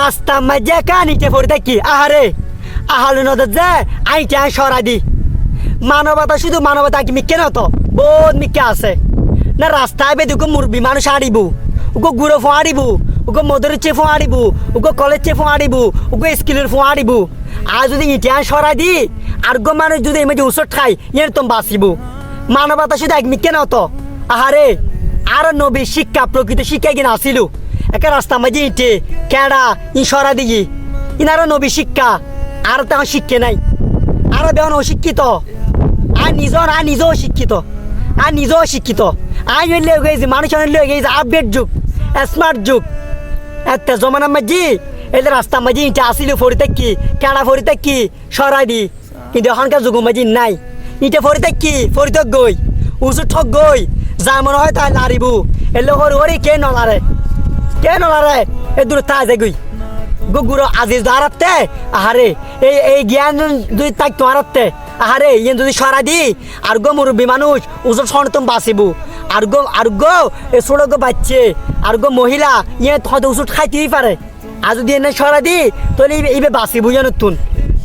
রাস্তা মাঝে কানিতে পড়ে থাকি আহারে, আহালে নদর যে আইটা সরা দি। মানবতা শুধু মানবতা কি মিকে না তো? বহুত মিকে আছে। না রাস্তায় বেদুকো মুরবি মানুষ আড়িব উগো গুড়ো ফো আড়িব উগো মদরের চে ফো আড়িব উগো কলেজ চে ফো আড়িব উগো স্কিলের ফো আড়িব। আর যদি ইতিহাস সরাই দি, আর গো মানুষ যদি এমনি ওষুধ খাই ইয়ে তো বাঁচিব। মানবতা শুধু এক মিকে না তো? আহারে, আর নবী শিক্ষা প্রকৃত শিক্ষা কিনা আসিল। একে রাস্তা মাঝে ইটে, কেডা ই সরা দিগি। ইনারা নবী শিক্ষা, আর তেমন শিক্ষে নাই। আর বেহন অশিক্ষিত। আর নিজর, আর নিজেও শিক্ষিত আর নিজেও শিক্ষিত আই হইলে গেছি, মানুষ হইলে গেছে আপডেট যুগ স্মার্ট যুগ। একটা জমানার মাঝি এদের রাস্তা মাঝি ইটা আসিল ফরি থাকি কেডা ফরি থাকি সরাই দি। কিন্তু এখনকার যুগ মাঝি নাই। ইটা ফরি থাকি ফরি থাক গই, উঁচু ঠক গই। যা মনে হয় তাই লারিবু। এলে হরি হরি কে নলারে। কে নলারে এ দূর তা গই গুগুরো আজিজ দাঁড়াতে আহারে, এই এই জ্ঞান যদি তাই তোমারাতে আহারে ইয়ে যদি সরা দি, আর গো মুরব্বী মানুষ ওজন সন তুমি বাঁচিব। আর গো আর গো, এ ছোট গো বাচ্চে, আর গো মহিলা ইয়ে হয়তো ওষুধ খাইতেই পারে। আর যদি এনে সরা দি, তাহলে ইবে- বাঁচিব ইয়ে নতুন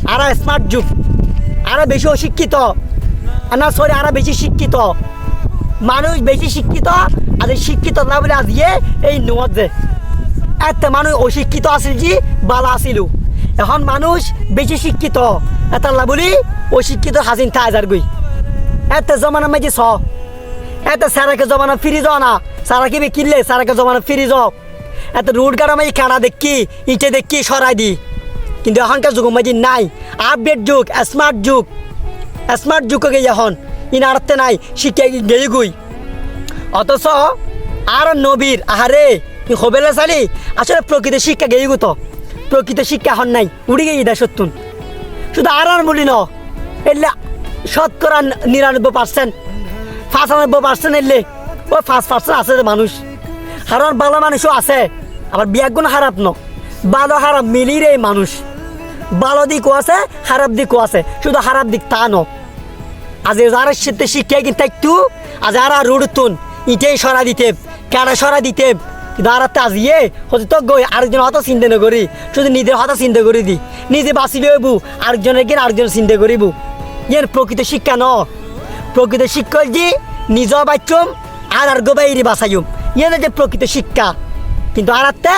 আর স্মার্ট যুগ। আরও বেশি অশিক্ষিত। না সরি আরও বেশি শিক্ষিত। মানুষ বেশি শিক্ষিত আর এই শিক্ষিত না বলে আজিয়ে এই নোয়াদ যে। একটা মানুষ অশিক্ষিত আছিল যে বালা আছিল। এখন মানুষ বেশি শিক্ষিত। এটা বলি, অশিক্ষিত হাসিন তাজার গই। এত জমানা মাঝে ছ। এত সারাকে জমানা ফিরি যাও না। সারাকে বি কিনলে সারাকে জমানা ফিরি যাও এত রোড গাড়া মাঝে কানা দেখি, ইটে দেখি, সরাই দি। কিন্তু এখনকার যুগ মাঝে নাই। আপডেট যুগ স্মার্ট যুগ। স্মার্ট যুগ এখন? ইনারতে নাই শিক্ষা গেই গই। অথচ আর নবীর, আহারে হবেলে চালি? আসলে প্রকৃত শিক্ষা গেই তো। প্রকৃত শিক্ষা হন নাই, উড়ি গেই দা সত্যুন শুধু আর আর বলি ন, এলে শতকরা নিরানব্বই পার্সেন্ট, পঁচানব্বই পার্সেন্ট এলে ওই পাঁচ পার্সেন্ট আছে মানুষ। কারণ ভালো মানুষও আছে, আবার বিয়াগুণ খারাপ ন। ভালো খারাপ মিলি রে মানুষ। ভালো দিকও আছে, খারাপ দিকও আছে, শুধু খারাপ দিক তা ন। আজ যারা শীতে শিক্ষা কিন্তু একটু আজ আর রুড তুন ইটেই সরা দিতে, কেডা সরা দিতে। আর একটা আজিয়ে হয়তো তো গই, আরেকজন হয়তো চিন্তা না করি। শুধু নিজের হয়তো চিন্তা করে দি। নিজে বাঁচিবে বু আরেকজনের গিয়ে আরেকজন চিন্তা করিব। ইয়ার প্রকৃত শিক্ষা ন। প্রকৃত শিক্ষক যে, নিজ বাচ্চম আর আর গো বাঁচাইম ইয়ার যে প্রকৃত শিক্ষা। কিন্তু আর একটা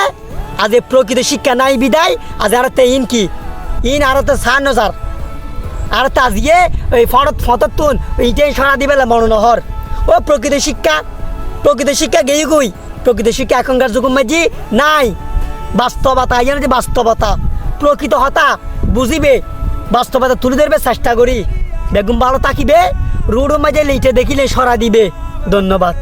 আজ প্রকৃত শিক্ষা নাই বিদায়, আজ আর ইন কি? ইন আর একটা সার নজার। আর তাজিয়ে ওই ফটত ফটত তুন ইটেই সরা দিবে মনোনহর ও প্রকৃত শিক্ষা প্রকৃত শিক্ষা গেই গই, প্রকৃত শিক্ষা এখনকার যুগ মাঝি নাই। বাস্তবতা, এই যে বাস্তবতা। প্রকৃত হতা বুঝিবে, বাস্তবতা তুলে ধরবে, চেষ্টা করি। বেগুন ভালো থাকিবে রোড মাঝে লিটে দেখিলে সরা দিবে। ধন্যবাদ।